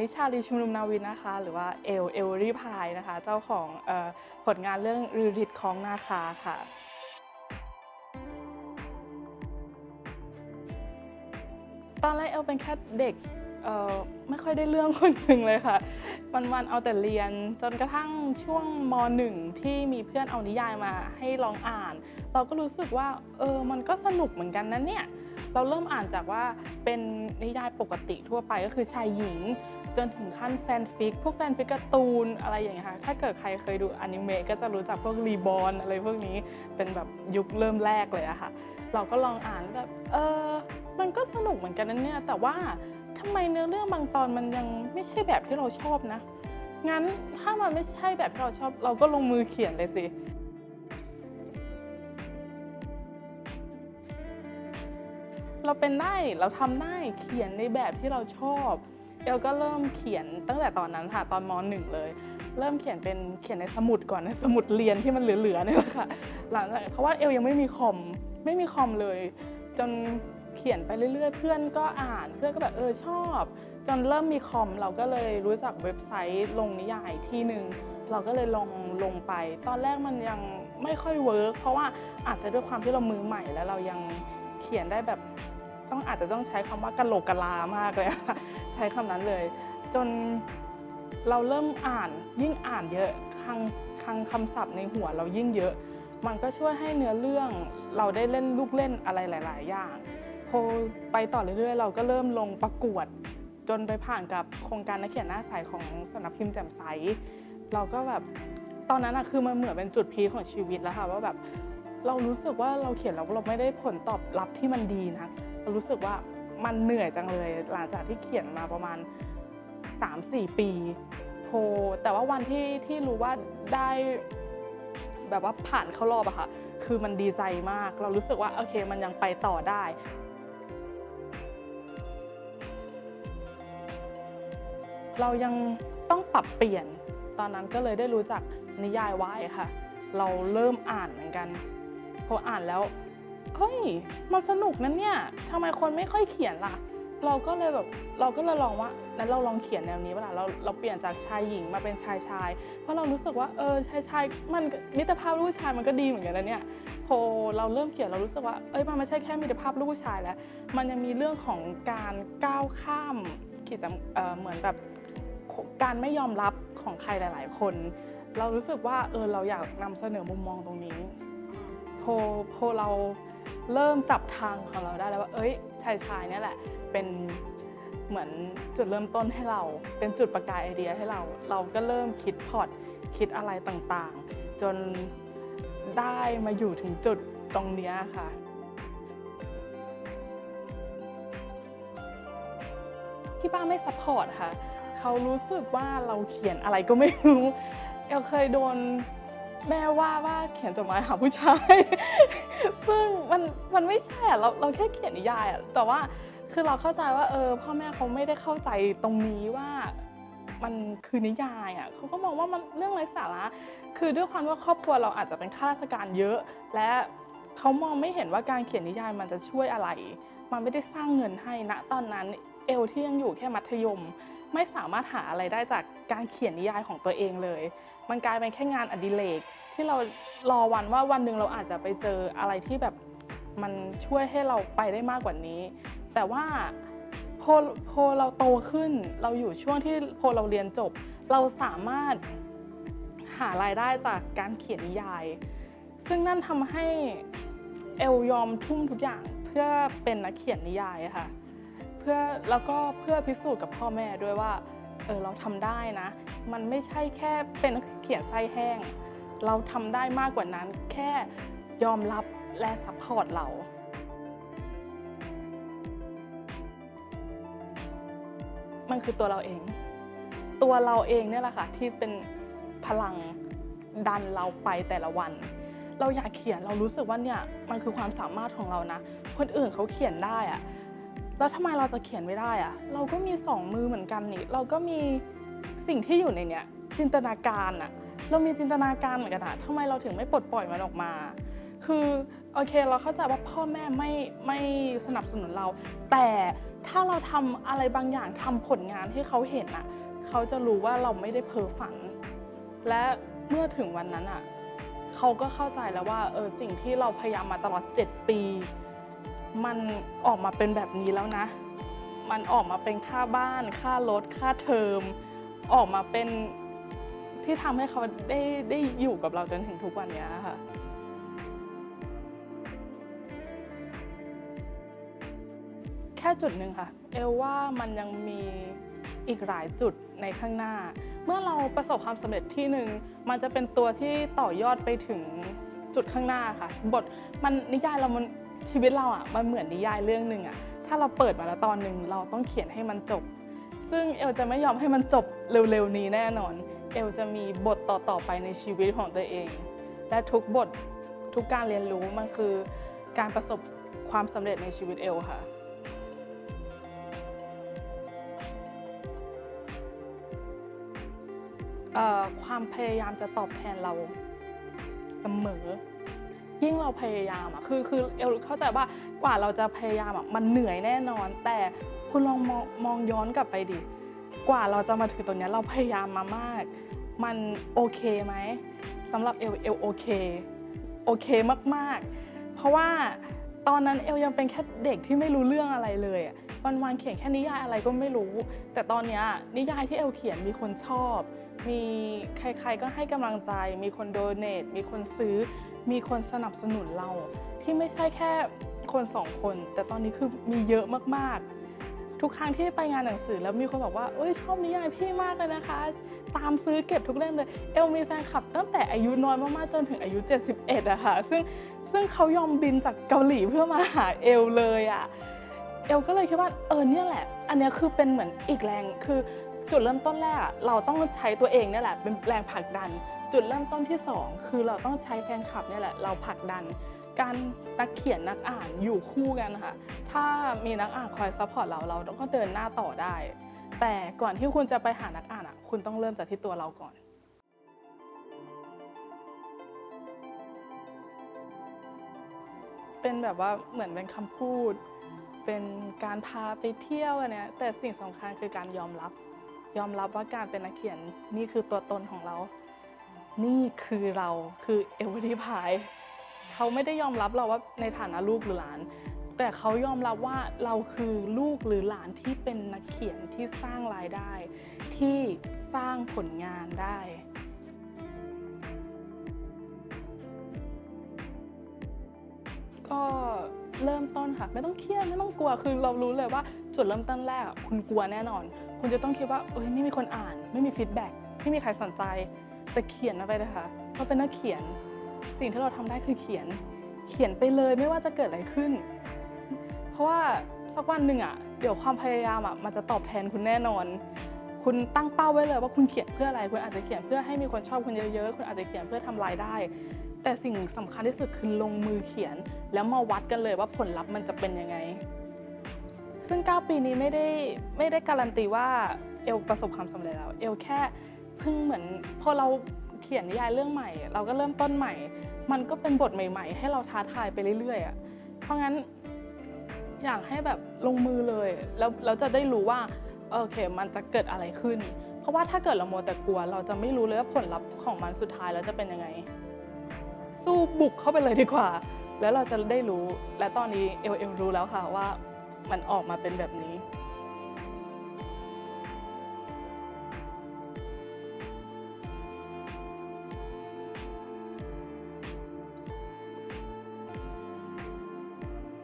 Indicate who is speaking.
Speaker 1: นิชาลีชุมนุมนาวินนะคะ หรือว่าเอลเอลรีพายนะคะ เจ้าของผลงานเรื่องรีริตของนาคาค่ะตอนแรกเอลเป็นแค่เด็กไม่ค่อยได้เรื่องคนหนึ่งเลยค่ะ วันๆเอาแต่เรียนจนกระทั่งช่วงมหนึ่งที่มีเพื่อนเอานิยายมาให้ลองอ่าน เราก็รู้สึกว่าเออมันก็สนุกเหมือนกันนะเนี่ยเราเริ่มอ่านจากว่าเป็นนิยายปกติทั่วไปก็คือชายหญิง จนถึงขั้นแฟนฟิก พวกแฟนฟิกการ์ตูนอะไรอย่างเงี้ยค่ะ ถ้าเกิดใครเคยดูอนิเมะก็จะรู้จักพวกรีบอ n อะไรพวกนี้เป็นแบบยุคเริ่มแรกเลยอะค่ะ เราก็ลองอ่านแบบเออมันก็สนุกเหมือนกันนะเนี่ย แต่ว่าทำไมเนื้อเรื่องบางตอนมันยังไม่ใช่แบบที่เราชอบนะ งั้นถ้ามันไม่ใช่แบบที่เราชอบ เราก็ลงมือเขียนเลยสิเราเป็นได้ เราทำได้ เขียนในแบบที่เราชอบ เอลก็เริ่มเขียนตั้งแต่ตอนนั้นค่ะตอนมหนึ่งเลย เริ่มเขียนเป็นเขียนในสมุดก่อนในสมุดเรียนที่มันเหลือๆเนี่ยแหละค่ะหลังจากเพราะว่าเอลยังไม่มีคอมไม่มีคอมเลย จนเขียนไปเรื่อยๆ เพื่อนก็อ่านเพื่อนก็แบบเออชอบ จนเริ่มมีคอมเราก็เลยรู้จักเว็บไซต์ลงนิยายที่หนึ่งเราก็เลยลงลงไป ตอนแรกมันยังไม่ค่อยเวิร์กเพราะว่าอาจจะด้วยความที่เรามือใหม่แล้วเรายังเขียนได้แบบ ต้องอาจจะต้องใช้คำว่ากะโหลกกะลามากเลยอะใช้คำนั้นเลย จนเราเริ่มอ่านยิ่งอ่านเยอะคังคังคำศัพท์ในหัวเรายิ่งเยอะ มันก็ช่วยให้เนื้อเรื่องเราได้เล่นลูกเล่นอะไรหลาย ๆ อย่างพอไปต่อเรื่อย ๆ เราก็เริ่มลงประกวด จนไปผ่านกับโครงการนักเขียนหน้าใสของสำนักพิมพ์แจ่มใส เราก็แบบตอนนั้นอะคือมันเหมือนเป็นจุดพีของชีวิตแล้วค่ะว่าแบบเรารู้สึกว่าเราเขียนแล้วเราไม่ได้ผลตอบรับที่มันดีนะ รู้สึกว่ามันเหนื่อยจังเลยหลังจากที่เขียนมาประมาณ 3-4 ปีโพแต่ว่าวันที่ที่รู้ว่าได้แบบว่าผ่านเข้ารอบอะค่ะ คือมันดีใจมาก เรารู้สึกว่าโอเคมันยังไปต่อได้เรายังต้องปรับเปลี่ยน ตอนนั้นก็เลยได้รู้จักนิยายวายค่ะ เราเริ่มอ่านเหมือนกัน พออ่านแล้ว เฮ้ยมันสนุกนะเนี่ยทำไมคนไม่ค่อยเขียนล่ะ เราก็เลยแบบเราก็เลยลองว่านั้นเราลองเขียนแนวนี้เวลาเราเราเปลี่ยนจากชายหญิงมาเป็นชายชาย เพราะเรารู้สึกว่าเออชายชายมันมิตรภาพลูกชายมันก็ดีเหมือนกันนะเนี่ยพอเราเริ่มเขียนเรารู้สึกว่าเอ้ยมันไม่ใช่แค่มิตรภาพลูกชายแล้วมันยังมีเรื่องของการก้าวข้ามขีดจำเอ่อเหมือนแบบการไม่ยอมรับของใครหลาย ๆ คน เรารู้สึกว่าเออเราอยากนำเสนอมุมมองตรงนี้พอพอเรา เริ่มจับทางของเราได้แล้วว่า เอ้ยชายชายเนี่ยแหละ เป็นเหมือนจุดเริ่มต้นให้เรา เป็นจุดประกายไอเดียให้เรา เราก็เริ่มคิดพอร์ตคิดอะไรต่างๆ จนได้มาอยู่ถึงจุดตรงนี้ค่ะที่บ้านไม่ซัพพอร์ตค่ะ เขารู้สึกว่าเราเขียนอะไรก็ไม่รู้ เอลเคยโดน แม่ว่าว่าเขียนจดหมายหาผู้ชาย ซึ่งมันมันไม่ใช่อะเราเราแค่เขียนนิยายอะแต่ว่าคือเราเข้าใจว่าเออพ่อแม่เขาไม่ได้เข้าใจตรงนี้ว่ามันคือนิยายอะเขาก็มองว่ามันเรื่องไร้สาระ คือด้วยความว่าครอบครัวเราอาจจะเป็นข้าราชการเยอะ และเขามองไม่เห็นว่าการเขียนนิยายมันจะช่วยอะไร มันไม่ได้สร้างเงินให้ณตอนนั้นเอลที่ยังอยู่แค่มัธยม ไม่สามารถหาอะไรได้จากการเขียนนิยายของตัวเองเลย มันกลายเป็นแค่งานอดิเรกที่เรารอวันว่าวันหนึ่งเราอาจจะไปเจออะไรที่แบบมันช่วยให้เราไปได้มากกว่านี้ แต่ว่าพอพอเราโตขึ้นเราอยู่ช่วงที่พอเราเรียนจบ เราสามารถหารายได้จากการเขียนนิยาย ซึ่งนั่นทำให้เอลยอมทุ่มทุกอย่างเพื่อเป็นนักเขียนนิยายค่ะ เพื่อแล้วก็เพื่อพิสูจน์กับพ่อแม่ด้วยว่าเออเราทำได้นะ มันไม่ใช่แค่เป็นนักเขียนไส้แห้ง เราทำได้มากกว่านั้น แค่ยอมรับและซัพพอร์ตเรามันคือตัวเราเอง ตัวเราเองเนี่ยแหละค่ะที่เป็นพลังดันเราไปแต่ละวัน เราอยากเขียนเรารู้สึกว่าเนี่ยมันคือความสามารถของเรานะ คนอื่นเขาเขียนได้อะ แล้วทำไมเราจะเขียนไม่ได้อะเราก็มีสองมือเหมือนกันนี่เราก็มีสิ่งที่อยู่ในเนี้ยจินตนาการอะเรามีจินตนาการเหมือนกันอะทำไมเราถึงไม่ปลดปล่อยมันออกมา คือโอเคเราเข้าใจว่าพ่อแม่ไม่ไม่สนับสนุนเรา แต่ถ้าเราทำอะไรบางอย่างทำผลงานให้เขาเห็นอะเขาจะรู้ว่าเราไม่ได้เพ้อฝัน และเมื่อถึงวันนั้นอะเขาก็เข้าใจแล้วว่าเออสิ่งที่เราพยายามมาตลอด 7 ปี มันออกมาเป็นแบบนี้แล้วนะ มันออกมาเป็นค่าบ้าน ค่ารถ ค่าเทอม ออกมาเป็นที่ทำให้เขาได้ได้อยู่กับเราจนถึงทุกวันนี้ค่ะแค่จุดหนึ่งค่ะ เอลว่ามันยังมีอีกหลายจุดในข้างหน้า เมื่อเราประสบความสำเร็จที่หนึ่งมันจะเป็นตัวที่ต่อยอดไปถึงจุดข้างหน้าค่ะ บทมันนิยายเรามัน ชีวิตเราอะมันเหมือนนิยายเรื่องหนึ่งอะถ้าเราเปิดมาแล้วตอนหนึ่งเราต้องเขียนให้มันจบ ซึ่งเอลจะไม่ยอมให้มันจบเร็วๆนี้แน่นอน เอลจะมีบทต่อๆไปในชีวิตของตัวเอง และทุกบททุกการเรียนรู้มันคือการประสบความสำเร็จในชีวิตเอลค่ะความพยายามจะตอบแทนเราเสมอ ยิ่งเราพยายามอะคือคือเอลเข้าใจว่ากว่าเราจะพยายามอะมันเหนื่อยแน่นอน แต่คุณลองมองมองย้อนกลับไปดิกว่าเราจะมาถึงตรงนี้เราพยายามมามาก มันโอเคไหมสำหรับเอลเอลโอเคโอเคมากๆ เพราะว่าตอนนั้นเอลยังเป็นแค่เด็กที่ไม่รู้เรื่องอะไรเลยอะวันๆเขียนแค่นิยายอะไรก็ไม่รู้ แต่ตอนนี้นิยายที่เอลเขียนมีคนชอบ มีใครๆก็ให้กำลังใจ มีคนโดเนทมีคนซื้อ มีคนสนับสนุนเราที่ไม่ใช่แค่คนสองคน แต่ตอนนี้คือมีเยอะมากๆ ทุกครั้งที่ไปงานหนังสือแล้วมีคนบอกว่าเอ้ยชอบนิยายพี่มากเลยนะคะ ตามซื้อเก็บทุกเล่มเลย เอลมีแฟนคลับตั้งแต่อายุน้อยมากๆจนถึงอายุ 71อะค่ะซึ่งซึ่งเขายอมบินจากเกาหลีเพื่อมาหาเอลเลยอะเอลก็เลยคิดว่าเออเนี่ยแหละ อันนี้คือเป็นเหมือนอีกแรงคือจุดเริ่มต้นแรกเราต้องใช้ตัวเองเนี่ยแหละเป็นแรงผลักดัน จุดเริ่มต้นที่สองคือเราต้องใช้แฟนคลับเนี่ยแหละเราผลักดัน การนักเขียนนักอ่านอยู่คู่กันค่ะถ้ามีนักอ่านคอยซัพพอร์ตเราเราก็เดินหน้าต่อได้ แต่ก่อนที่คุณจะไปหานักอ่านอะคุณต้องเริ่มจากที่ตัวเราก่อนเป็นแบบว่าเหมือนเป็นคำพูด เป็นการพาไปเที่ยวอันเนี้ยแต่สิ่งสำคัญคือการยอมรับ ยอมรับว่าการเป็นนักเขียนนี่คือตัวตนของเรา นี่คือเราคือเอเวอร์ดีพายเขาไม่ได้ยอมรับเราว่าในฐานะลูกหรือหลาน แต่เขายอมรับว่าเราคือลูกหรือหลานที่เป็นนักเขียนที่สร้างรายได้ ที่สร้างผลงานได้ก็เริ่มต้นค่ะ ไม่ต้องเครียดไม่ต้องกลัวคือเรารู้เลยว่าจุดเริ่มต้นแรกคุณกลัวแน่นอน คุณจะต้องคิดว่าเอ้ยไม่มีคนอ่าน ไม่มีฟีดแบ็กไม่มีใครสนใจ แต่เขียนเอาไปเลยค่ะเราเป็นนักเขียน สิ่งที่เราทำได้คือเขียน เขียนไปเลยไม่ว่าจะเกิดอะไรขึ้น เพราะว่าสักวันหนึ่งอะ เดี๋ยวความพยายามอะมันจะตอบแทนคุณแน่นอน คุณตั้งเป้าไว้เลยว่าคุณเขียนเพื่ออะไร คุณอาจจะเขียนเพื่อให้มีคนชอบคุณเยอะๆ คุณอาจจะเขียนเพื่อทำรายได้ แต่สิ่งสำคัญที่สุดคือลงมือเขียน แล้วมาวัดกันเลยว่าผลลัพธ์มันจะเป็นยังไง ซึ่ง 9 ปีนี้ไม่ได้ไม่ได้การันตีว่าเอลประสบความสำเร็จแล้ว เอลแค่ พิ่งเหมือนพอเราเขียนนิยายเรื่องใหม่ เราก็เริ่มต้นใหม่ มันก็เป็นบทใหม่ ๆ ให้เราท้าทายไปเรื่อยๆอะเพราะงั้นอยากให้แบบลงมือเลยแล้วเราจะได้รู้ว่าโอเคมันจะเกิดอะไรขึ้น เพราะว่าถ้าเกิดเราโมแต่กลัว เราจะไม่รู้เลยว่าผลลัพธ์ของมันสุดท้ายแล้วจะเป็นยังไง สู้บุกเข้าไปเลยดีกว่า แล้วเราจะได้รู้และตอนนี้เอลเอลรู้แล้วค่ะว่ามันออกมาเป็นแบบนี้